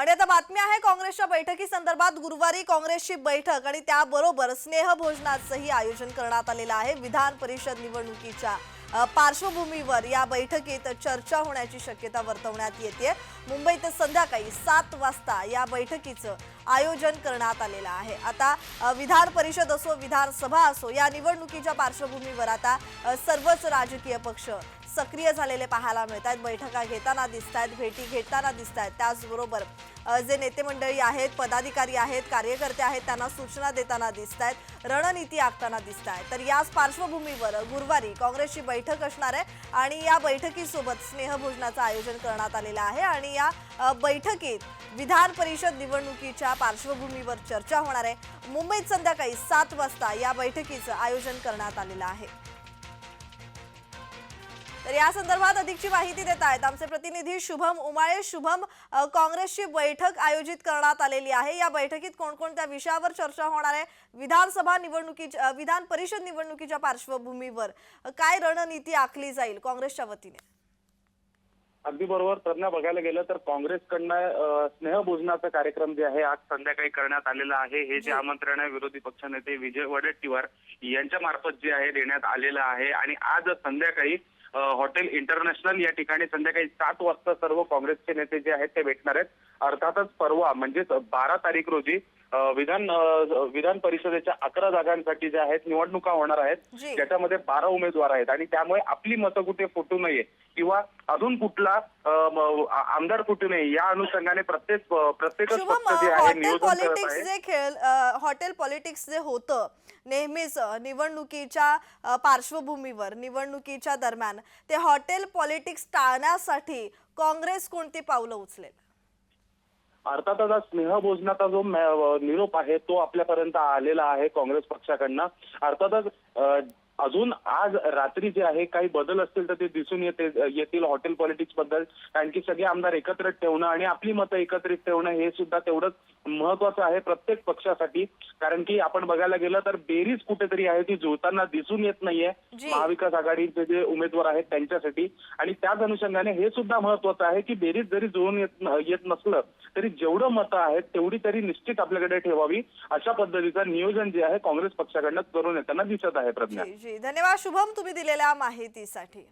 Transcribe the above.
आणि आता बातमी आहे काँग्रेसच्या बैठकी संदर्भात गुरुवारी काँग्रेसची बैठक आणि त्याबरोबर स्नेहभोजनाचंही आयोजन करण्यात आलेलं आहे. विधान परिषद निवडणुकीच्या पार्श्वभूमीवर या बैठकीत चर्चा होण्याची शक्यता वर्तवण्यात येते मुंबईत संध्याकाळी सात वाजता या बैठकीचं आयोजन करण्यात आलेलं आहे. आता विधान परिषद असो विधानसभा असो या निवडणुकीच्या पार्श्वभूमीवर आता सर्वच राजकीय पक्ष सक्रिय झालेले पाहायला मिळत आहेत बैठका घेताना दिसत आहेत भेटी घेताना दिसत आहेत त्याचबरोबर जे नेते मंडळी आहेत पदाधिकारी आहेत कार्यकर्ते आहेत त्यांना सूचना देताना दिसत आहेत रणनीती आखताना दिसत आहेत तर याच पार्श्वभूमीवर गुरुवारी काँग्रेसची बैठक असणार आहे आणि या बैठकीसोबत स्नेहभोजनाचं आयोजन करण्यात आलेलं आहे आणि या बैठकीत विधान परिषद निवडणुकीच्या पार्श्वभूमीवर चर्चा होणार आहे. मुंबईत संध्याकाळी सात वाजता या बैठकीचं आयोजन करण्यात आलेलं आहे. तर या संदर्भात अधिकची माहिती देत आहेत. आमचे प्रतिनिधी शुभम उमाळे. शुभम काँग्रेसची बैठक आयोजित करण्यात आलेली आहे. या बैठकीत कोणकोणत्या विषयावर चर्चा होणार आहे? विधानसभा निवडणुकीच्या विधान परिषद निवडणुकीच्या पार्श्वभूमीवर काय रणनीती आखली जाईल काँग्रेसच्या वतीने? अगदी बरोबर. प्रज्ञा बघायला गेलं तर काँग्रेसकडनं स्नेहभोजनाचा कार्यक्रम जे आहे आज संध्याकाळी करण्यात आलेला आहे. हे जे आमंत्रण आहे विरोधी पक्षनेते विजय वडेट्टीवार यांच्या मार्फत जे आहे देण्यात आलेलं आहे. आणि आज संध्याकाळी हॉटेल इंटरनॅशनल या ठिकाणी संध्याकाळी सात वाजता सर्व काँग्रेसचे नेते जे आहेत ते भेटणार आहेत. अर्थातच परवा म्हणजेच बारा तारीख रोजी विधान विधान परिषदेच्या अकरा जागांसाठी ज्या आहेत निवडणुका होणार आहेत जी. ज्याच्यामध्ये बारा उमेदवार आहेत. आणि त्यामुळे आपली मतं कुठे फुटू नये किंवा अजून कुठला आमदार फुटू नये या अनुषंगाने प्रत्येक प्रत्येकच पक्ष जे आहे नियोजन जे खेळ हॉटेल पॉलिटिक्स जे होतं नेहमीच निवडणुकीच्या पार्श्वभूमीवर निवडणुकीच्या दरम्यान ते हॉटेल पॉलिटिक्स टाळण्यासाठी काँग्रेस कोणती पावलं उचलेल? अर्थातच आज स्नेहभोजनाचा जो निरोप आहे तो आपल्यापर्यंत आलेला आहे काँग्रेस पक्षाकडनं. अर्थातच अजून आज रात्री जे आहे काही बदल असतील तर ते दिसून येते येतील हॉटेल पॉलिटिक्सबद्दल. कारण की सगळे आमदार एकत्रित ठेवणं आणि आपली मतं एकत्रित ठेवणं हे सुद्धा तेवढंच महत्वाचं आहे प्रत्येक पक्षासाठी. कारण की आपण बघायला गेलं तर बेरीज कुठेतरी आहे ती जुळताना दिसून येत नाहीये. महाविकास आघाडीचे जे उमेदवार आहेत त्यांच्यासाठी. आणि त्याच अनुषंगाने हे सुद्धा महत्वाचं आहे की बेरीज जरी जुळून येत येत नसलं तरी जेवढं मतं आहेत तेवढी तरी निश्चित आपल्याकडे ठेवावी. अशा पद्धतीचं नियोजन जे आहे काँग्रेस पक्षाकडनं करून येताना दिसत आहे प्रज्ञा. जी. जी धन्यवाद शुभम तुम्ही दिलेल्या माहितीसाठी.